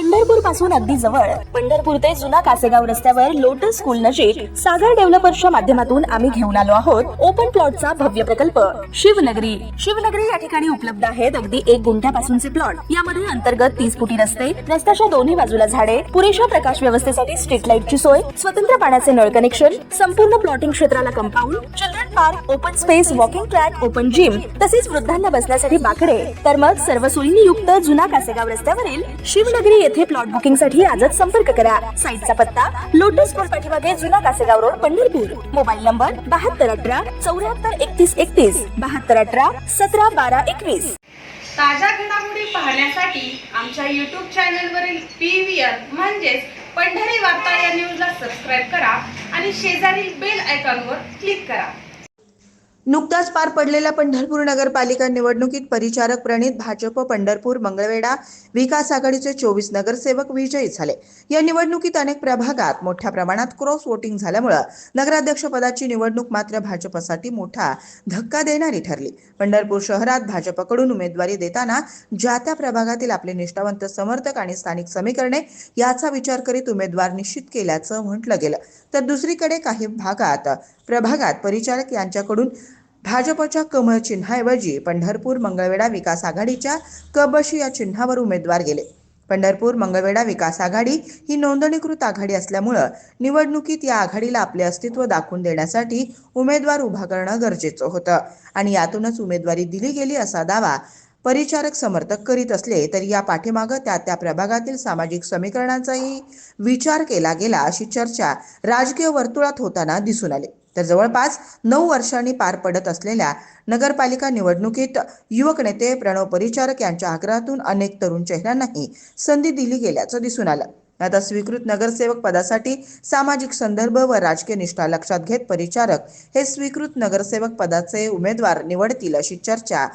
पंढरपूरपासून अगदी जवळ. पंढरपूर ते जुना कासेगाव रस्त्यावर लोटस स्कूल नजीक सागर डेव्हलपर्सच्या माध्यमातून आम्ही घेऊन आलो आहोत. ओपन प्लॉटचा भव्य प्रकल्प. शिवनगरी. शिवनगरी या ठिकाणी उपलब्ध आहेत अगदी एक गुंठ्यापासूनचे प्लॉट यामध्ये अंतर्गत तीस फुटी रस्ते रस्त्याच्या दोन्ही बाजूला झाडे पुरेशा प्रकाश व्यवस्थेसाठी स्ट्रीट लाईटची सोय स्वतंत्र पाण्याचे नळ कनेक्शन संपूर्ण प्लॉटिंग क्षेत्राला compound children park open space walking track open gym तसेच वृद्धांना बसण्यासाठी बाकडे. तर मग सर्व सोयींनी युक्त जुना कासेगाव रस्त्यावरील शिवनगरी येथे प्लॉट बुकिंगसाठी आजच संपर्क करा. साईटचा पत्ता लोटस स्कूल पाठीमागे जुना Kasegaon road Pandharpur. Mobile number बहात्तर अठरा चौऱ्याहत्तर एकतीस एकतीस बहात्तर अठरा सतरा बारा एकवीस. ताज्या घडामोडी पाहण्यासाठी आमच्या यूट्यूब चॅनलवरील पी व्ही आर म्हणजेच पंढरी वार्ता या न्यूजला सबस्क्राईब करा आणि शेजारील बेल आयकॉनवर क्लिक करा. नुकताच पार पडलेल्या पंढरपूर नगरपालिका निवडणुकीत परिचारक प्रणित भाजप पंढरपूर मंगळवेढा विकास आघाडीचे चोवीस नगरसेवक विजयी झाले. या निवडणुकीत अनेक प्रभागात मोठ्या प्रमाणात क्रॉस वोटिंग झाल्यामुळं नगराध्यक्षपदाची निवडणूक मात्र भाजपसाठी मोठा धक्का देणारी ठरली. पंढरपूर शहरात भाजपकडून उमेदवारी देताना ज्या त्या प्रभागातील आपले निष्ठावंत समर्थक आणि स्थानिक समीकरणे याचा विचार करीत उमेदवार निश्चित केल्याचं म्हटलं गेलं. तर दुसरीकडे काही भागात प्रभागात परिचारक यांच्याकडून भाजपच्या कमळ चिन्हाऐवजी पंढरपूर मंगळवेढा विकास आघाडीच्या कबशी या चिन्हावर उमेदवार गेले. पंढरपूर मंगळवेढा विकास आघाडी ही नोंदणीकृत आघाडी असल्यामुळं निवडणुकीत या आघाडीला आपले अस्तित्व दाखवून देण्यासाठी उमेदवार उभा करणं गरजेचं होतं. आणि यातूनच उमेदवारी दिली गेली असा दावा परिचारक समर्थक करीत असले तरी या पाठीमागं त्या त्या प्रभागातील सामाजिक समीकरणांचाही विचार केला गेला अशी चर्चा राजकीय वर्तुळात होताना दिसून आली. तर जवळपास नऊ वर्षांनी पार पडत असलेल्या नगरपालिका निवडणुकीत युवक नेते प्रणव परिचारक यांच्या आग्रहातून अनेक तरुण चेहऱ्यांनाही संधी दिली गेल्याचं दिसून आलं. आता स्वीकृत नगरसेवक पदासाठी सामाजिक संदर्भ व राजकीय निष्ठा लक्षात घेत परिचारक हे स्वीकृत नगरसेवक पदाचे उमेदवार निवडतील अशी चर्चा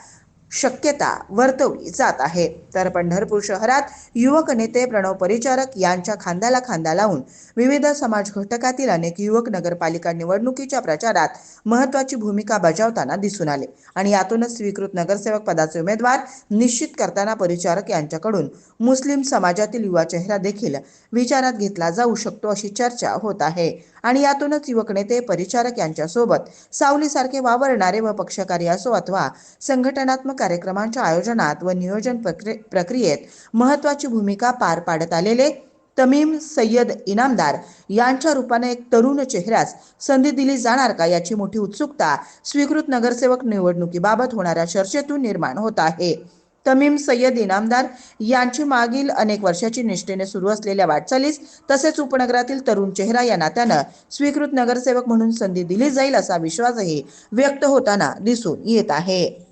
शक्यता वर्तवली जात आहे. तर पंढरपूर शहरात युवक नेते प्रणव परिचारक यांच्या खांद्याला खांदा लावून विविध समाज घटकातील अनेक युवक नगरपालिका निवडणुकीच्या प्रचारात महत्वाची भूमिका बजावताना दिसून आले. आणि यातूनच स्वीकृत नगरसेवक पदाचे उमेदवार निश्चित करताना परिचारक यांच्याकडून मुस्लिम समाजातील युवा चेहरा देखील विचारात घेतला जाऊ शकतो अशी चर्चा होत आहे. आणि यातूनच युवक नेते परिचारक यांच्यासोबत सावलीसारखे वावरणारे व पक्षकारी असो अथवा संघटनात्मक कार्यक्रमांच्या आयोजनात व नियोजन प्रक्रि- प्रक्रियेत महत्वाची भूमिका पार पाडत आलेले तमीम सय्यद इनामदार यांच्या रूपाने एक तरुण चेहऱ्यास संधी दिली जाणार का याची मोठी उत्सुकता स्वीकृत नगरसेवक निवडणुकीबाबत होणाऱ्या चर्चेतून निर्माण होत आहे. तमीम सय्यद इनामदार यांची मागील अनेक वर्षाची निष्ठेने सुरू असलेल्या वाटचालीस तसेच उपनगरातील तरुण चेहरा या नात्यानं स्वीकृत नगरसेवक म्हणून संधी दिली जाईल असा विश्वासही व्यक्त होताना दिसून येत आहे.